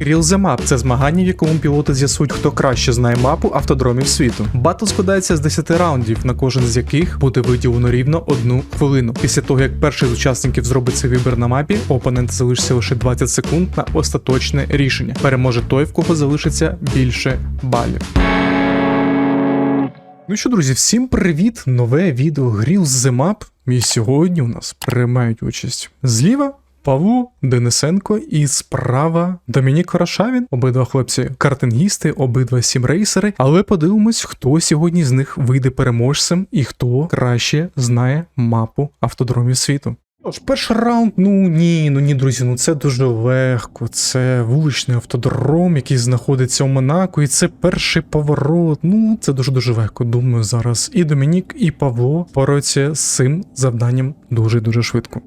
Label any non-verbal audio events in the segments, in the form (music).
Real The Map – це змагання, в якому пілоти з'ясують, хто краще знає мапу автодромів світу. Батл складається з 10 раундів, на кожен з яких буде виділено рівно одну хвилину. Після того, як перший з учасників зробить свій вибір на мапі, у опонента залишиться лише 20 секунд на остаточне рішення. Переможе той, в кого залишиться більше балів. Ну що, друзі, всім привіт! Нове відео Grills The Map. І сьогодні у нас приймають участь зліва Павло Денисенко і справа Домінік Хорошавін. Обидва хлопці картингісти, обидва сімрейсери. Але подивимось, хто сьогодні з них вийде переможцем і хто краще знає мапу автодромів світу. Тож, перший раунд, ну ні, ну ні, друзі, ну це дуже легко. Це вуличний автодром, який знаходиться у Монако, і це перший поворот. Ну, це дуже-дуже легко. Думаю, зараз і Домінік, і Павло пораються з цим завданням дуже-дуже швидко.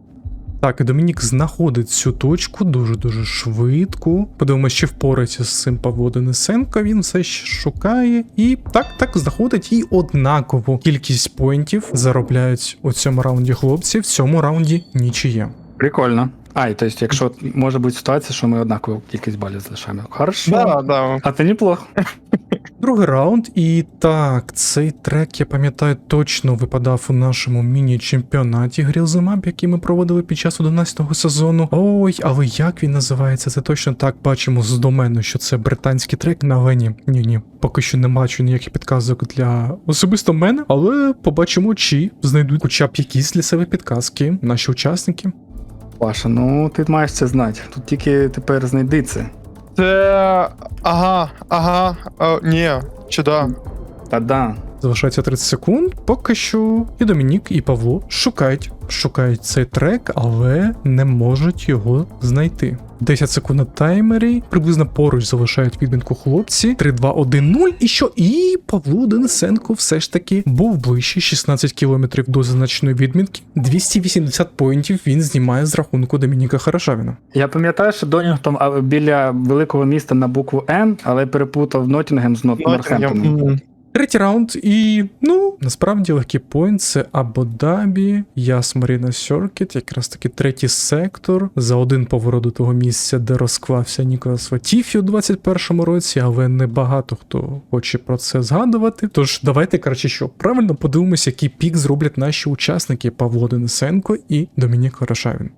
Так, і Домінік знаходить цю точку дуже-дуже швидко. Подивимося, чи впорається з цим Павло Денисенко. Він все ще шукає. І так, так знаходить і однаково кількість поінтів заробляють у цьому раунді хлопці. В цьому раунді нічиє. Прикольно. А, і то есть, якщо може бути ситуація, що ми однакову кількість балів залишаємо. Хорошо. Да, да. А це неплохо. Другий раунд, і так, цей трек, я пам'ятаю, точно випадав у нашому міні-чемпіонаті Map, який ми проводили під час 11-го сезону. Ой, але як він називається? Це точно так бачимо з домену, що це британський трек на Вені. Ні, ні, поки що не бачу ніяких підказок для особисто мене, але побачимо, чи знайдуть хоча б якісь себе підказки наші учасники. Паша, ну ти маєш це знати. Тут тільки тепер знайди це. Це. Ага, ага. А, ні, чи да. Та да. Залишається 30 секунд. Поки що і Домінік, і Павло шукають, шукають цей трек, але не можуть його знайти. 10 секунд на таймері, приблизно поруч залишають відмінку хлопці. 3, 2, 1, 0. І що? І Павло Денисенко все ж таки був ближче 16 кілометрів до зазначеної відмінки. 280 поінтів він знімає з рахунку Домініка Хорошавіна. Я пам'ятаю, що Донінгтон біля великого міста на букву Н, але перепутав Ноттінгем з Нот- Нортхемптоном. М. Третій раунд, і ну насправді легкий поінт це Абу-Дабі, Яс Маріна Сьоркіт, якраз таки третій сектор за один поворот до того місця, де розклався Ніколас Ватіфі у 21-му році, але не багато хто хоче про це згадувати. Тож давайте коротше, що правильно подивимося, який пік зроблять наші учасники Павло Денисенко і Домінік Хорошавін.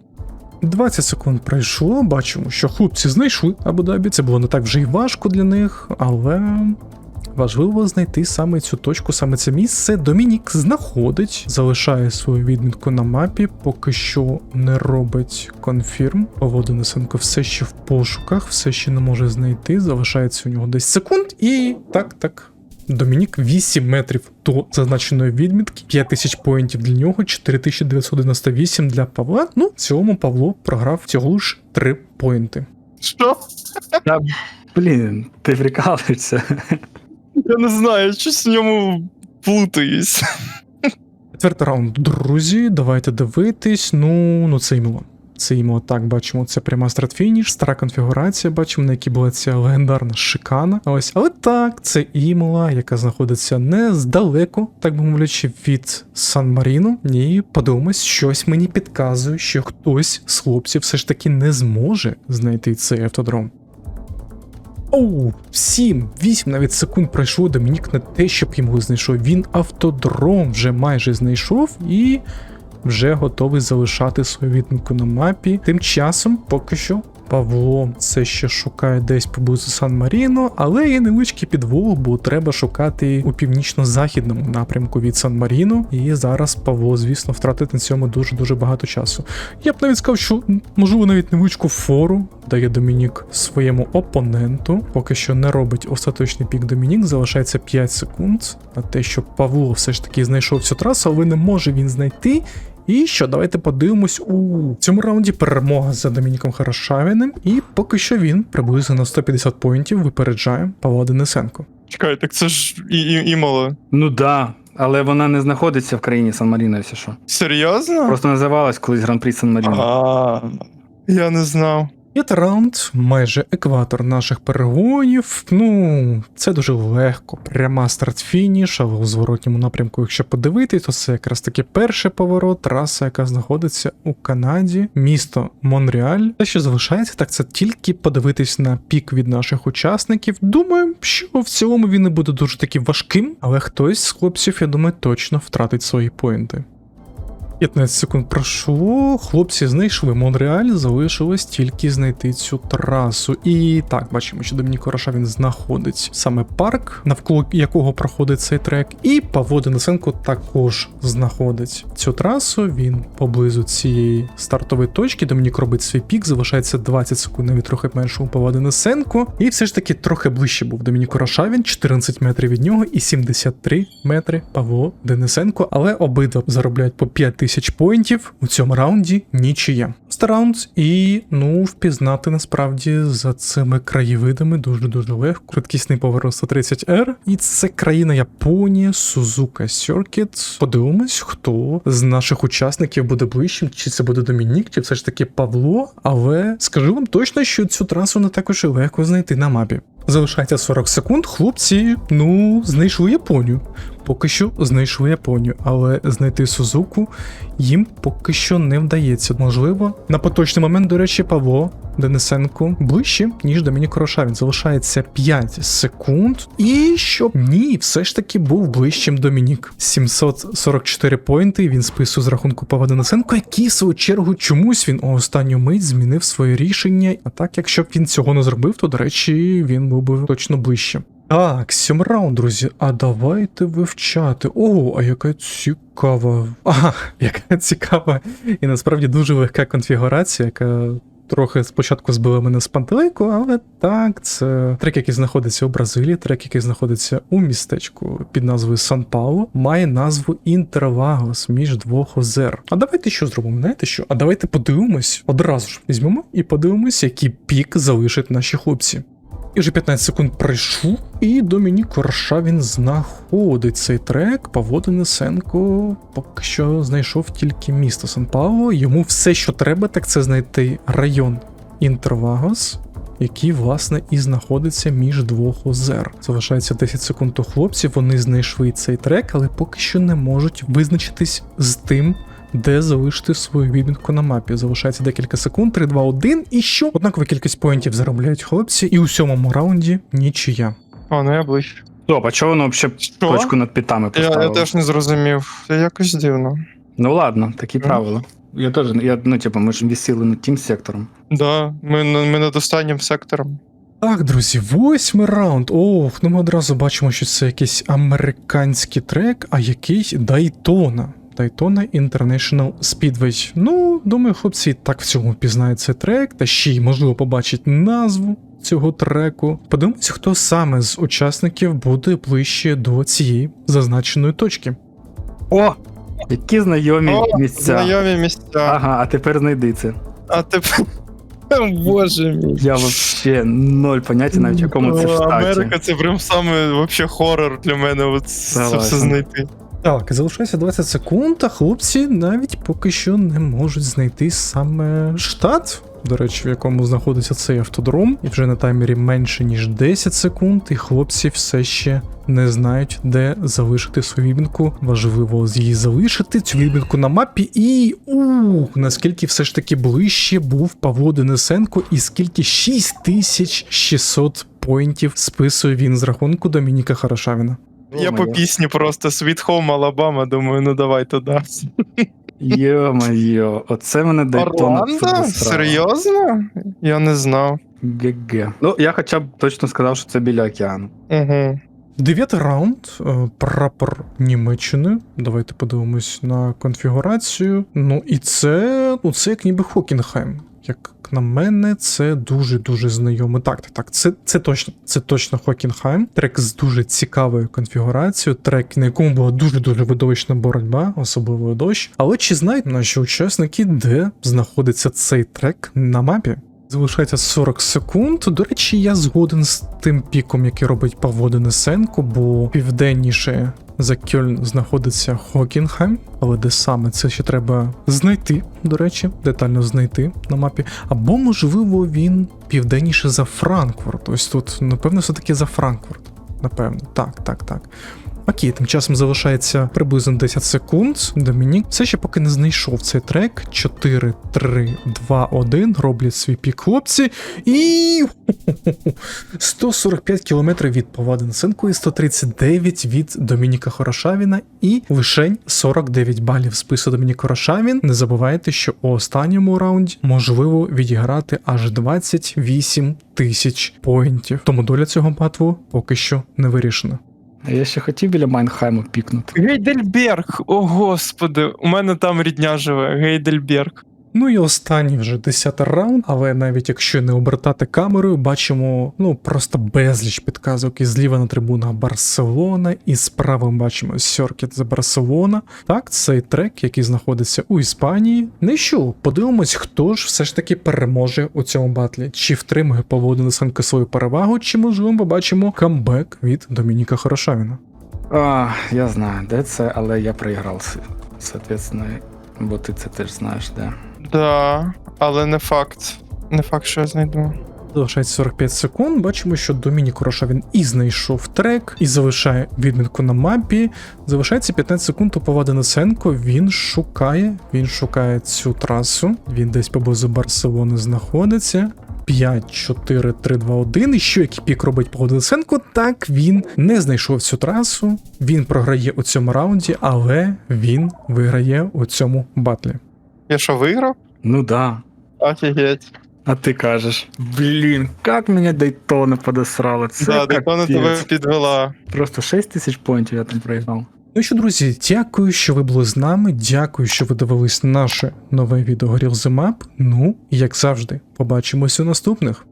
20 секунд пройшло, бачимо, що хлопці знайшли Абу-Дабі. Це було не так вже й важко для них, але Важливо знайти саме цю точку, саме це місце. Домінік знаходить, залишає свою відмітку на мапі, поки що не робить конфірм. Павло Денисенко все ще в пошуках, все ще не може знайти. Залишається у нього десь секунд, і так, так. Домінік 8 метрів до зазначеної відмітки, 5000 поінтів для нього, 4998 для Павла. Ну, в цілому Павло програв всього лиш 3 поінти. Що? Та, блін, ти прикалуєшся. Я не знаю, щось в ньому плутаюсь. Четвертий раунд, друзі, давайте дивитись. Ну, ну це імело. Це імело так бачимо. Це пряма старт-фініш, стара конфігурація. Бачимо, на якій була ця легендарна шикана. Ось, але так, це імела, яка знаходиться не здалеку, так би мовлячи, від Сан Маріно. І подивимось, щось мені підказує, що хтось з хлопців все ж таки не зможе знайти цей автодром. Оу, 7, 8 навіть секунд пройшло Домінік на те, щоб йому знайшов. Він автодром вже майже знайшов і вже готовий залишати свою відмінку на мапі. Тим часом, поки що, Павло все ще шукає десь поблизу Сан Маріно, але є невеличкий підвох, бо треба шукати у північно-західному напрямку від Сан Маріно. І зараз Павло, звісно, втратить на цьому дуже-дуже багато часу. Я б навіть сказав, що можливо навіть невеличку фору дає Домінік своєму опоненту. Поки що не робить остаточний пік Домінік, залишається 5 секунд на те, щоб Павло все ж таки знайшов цю трасу, але не може він знайти. І що, давайте подивимось у цьому раунді перемога за Домініком Хорошавіним, і поки що він приблизно на 150 поінтів випереджає Павла Денисенко. Чекай, так це ж і, і, імало. Ну да. Але вона не знаходиться в країні Сан Маріно, якщо що. Серйозно? Просто називалась колись Гран-прі Сан Маріно. А, я не знав. П'ятий раунд, майже екватор наших перегонів. Ну, це дуже легко. Пряма старт-фініш, але у зворотньому напрямку, якщо подивитись, то це якраз таки перший поворот, траса, яка знаходиться у Канаді, місто Монреаль. Те, що залишається, так це тільки подивитись на пік від наших учасників. Думаю, що в цілому він не буде дуже таки важким, але хтось з хлопців, я думаю, точно втратить свої поінти. 15 секунд пройшло. Хлопці знайшли Монреаль, залишилось тільки знайти цю трасу. І так, бачимо, що Домінік Хороша він знаходить саме парк, навколо якого проходить цей трек. І Павло Денисенко також знаходить цю трасу. Він поблизу цієї стартової точки. Домінік робить свій пік, залишається 20 секунд, навіть трохи менше у Павла Денисенко. І все ж таки трохи ближче був Домінік Хороша. Він 14 метрів від нього і 73 метри Павло Денисенко. Але обидва заробляють по 5 тисяч поінтів у цьому раунді нічия. Стараунд і ну впізнати насправді за цими краєвидами дуже дуже легко. Швидкісний поворот 130R. І це країна Японія, Сузука Circuit. Подивимось, хто з наших учасників буде ближчим, чи це буде Домінік, чи все ж таки Павло. Але скажу вам точно, що цю трасу не також легко знайти на мапі. Залишається 40 секунд. Хлопці, ну, знайшли Японію. Поки що знайшли Японію, але знайти Сузуку їм поки що не вдається. Можливо, на поточний момент, до речі, Павло Денисенко ближче, ніж Домінік Роша. Він залишається 5 секунд. І щоб ні, все ж таки був ближчим Домінік. 744 поінти. Він списує з рахунку Павла Денисенко, який в свою чергу чомусь він у останню мить змінив своє рішення. А так, якщо б він цього не зробив, то до речі, він був би точно ближче. Так, сім раунд, друзі. А давайте вивчати. О, а яка цікава. Ага, яка цікава і насправді дуже легка конфігурація, яка. Трохи спочатку збила мене з пантелику, але так, це трек, який знаходиться у Бразилії, трек, який знаходиться у містечку під назвою Сан Пауло, має назву Інтервагос між двох озер. А давайте що зробимо? Знаєте що? А давайте подивимось одразу ж візьмемо і подивимось, який пік залишать наші хлопці. І вже 15 секунд пройшов, і Домінік Варша він знаходить цей трек. Павло Денисенко поки що знайшов тільки місто Сан Пауло. Йому все, що треба, так це знайти район Інтервагос, який, власне, і знаходиться між двох озер. Залишається 10 секунд у хлопців. Вони знайшли цей трек, але поки що не можуть визначитись з тим, де залишити свою відмітку на мапі. Залишається декілька секунд, 3, 2, 1. І що? Однакова кількість поінтів заробляють хлопці, і у сьомому раунді нічия. О, ну я ближче. Стоп, а чого воно взагалі точку над питами Я, поставило? я теж не зрозумів. Це якось дивно. Ну ладно, такі Ну. правила. Я теж, я, ну, типу, ми ж висіли над тим сектором. Да, ми, ми над останнім сектором. Так, друзі, восьмий раунд. Ох, ну ми одразу бачимо, що це якийсь американський трек, а якийсь Дайтона. Daytona International Speedway. Ну, думаю, хлопці так в цьому пізнають цей трек, та ще й можливо побачить назву цього треку. Подивимось, хто саме з учасників буде ближче до цієї зазначеної точки. О! Які знайомі О, місця. Знайомі місця. Ага, а тепер знайди це. А тепер. (laughs) Боже мій. Я вообще ноль поняття навіть в якому це О, штаті. Америка це прям саме вообще хорор для мене. От це все знайти. Так, залишається 20 секунд, а хлопці навіть поки що не можуть знайти саме штат, до речі, в якому знаходиться цей автодром, і вже на таймері менше ніж 10 секунд, і хлопці все ще не знають, де залишити свою відмінку. Важливо її залишити, цю відмінку на мапі. І ух, наскільки все ж таки ближче був Павло Денисенко, і скільки 6600 поінтів списує він з рахунку Домініка Хорошавіна. Я по пісні просто Sweet Home Alabama, думаю, ну давай туди. Йо-моє, оце мене Дайтона Орландо? Серйозно? Я не знав. ГГ. Ну, я хоча б точно сказав, що це біля океану. Угу. Дев'ятий раунд. е, Прапор Німеччини. Давайте подивимось на конфігурацію. Ну і це, ну це як ніби Хокінхайм. Як на мене, це дуже-дуже знайомо. Так, так, так. Це, це точно, це точно Хокінхайм. Трек з дуже цікавою конфігурацією. Трек, на якому була дуже-дуже видовищна боротьба, особливо дощ. Але чи знають наші учасники, де знаходиться цей трек на мапі? Залишається 40 секунд. До речі, я згоден з тим піком, який робить Павло Денисенко, бо південніше за Кьольн знаходиться Хокінгем, але де саме це ще треба знайти, до речі, детально знайти на мапі. Або, можливо, він південніше за Франкфурт. Ось тут, напевно, все-таки за Франкфурт. Напевно, так, так, так. Окей, тим часом залишається приблизно 10 секунд. Домінік все ще поки не знайшов цей трек. 4, 3, 2, 1. Роблять свій пік хлопці. І 145 кілометрів від Павла Денисенко і 139 від Домініка Хорошавіна. І лишень 49 балів спису Домінік Хорошавін. Не забувайте, що у останньому раунді можливо відіграти аж 28 тисяч поінтів. Тому доля цього батву поки що не вирішена. А Я ще хотів біля Майнхайму пікнути. Гейдельберг, о господи, у мене там рідня живе, Гейдельберг. Ну і останній вже 10 раунд, але навіть якщо не обертати камерою, бачимо ну просто безліч підказок. І зліва на трибунах Барселона, і справа бачимо Сьоркіт за Барселона. Так, цей трек, який знаходиться у Іспанії. Ну і що, подивимось, хто ж все ж таки переможе у цьому батлі. Чи втримує Павло Денисенко свою перевагу, чи можливо побачимо камбек від Домініка Хорошавіна. А, я знаю, де це, але я проіграв. Соответственно, бо ти це теж знаєш, де. Да, але не факт. Не факт, що я знайду. Залишається 45 секунд. Бачимо, що Домінік Роша він і знайшов трек, і залишає відмітку на мапі. Залишається 15 секунд у Павла Денисенко. Він шукає, він шукає цю трасу. Він десь поблизу Барселони знаходиться. 5, 4, 3, 2, 1. І що який пік робить Павло Денисенко? Так він не знайшов цю трасу. Він програє у цьому раунді, але він виграє у цьому батлі. Я що, виграв? Ну да. Офігеть. А ти кажеш, блін, як мене Дейтона подосрало. Це Да, Дейтона тебе підвела. Просто 6 тисяч поінтів я там проіграв. Ну що, друзі, дякую, що ви були з нами. Дякую, що ви дивились наше нове відео Горіл Map. Ну, як завжди, побачимось у наступних.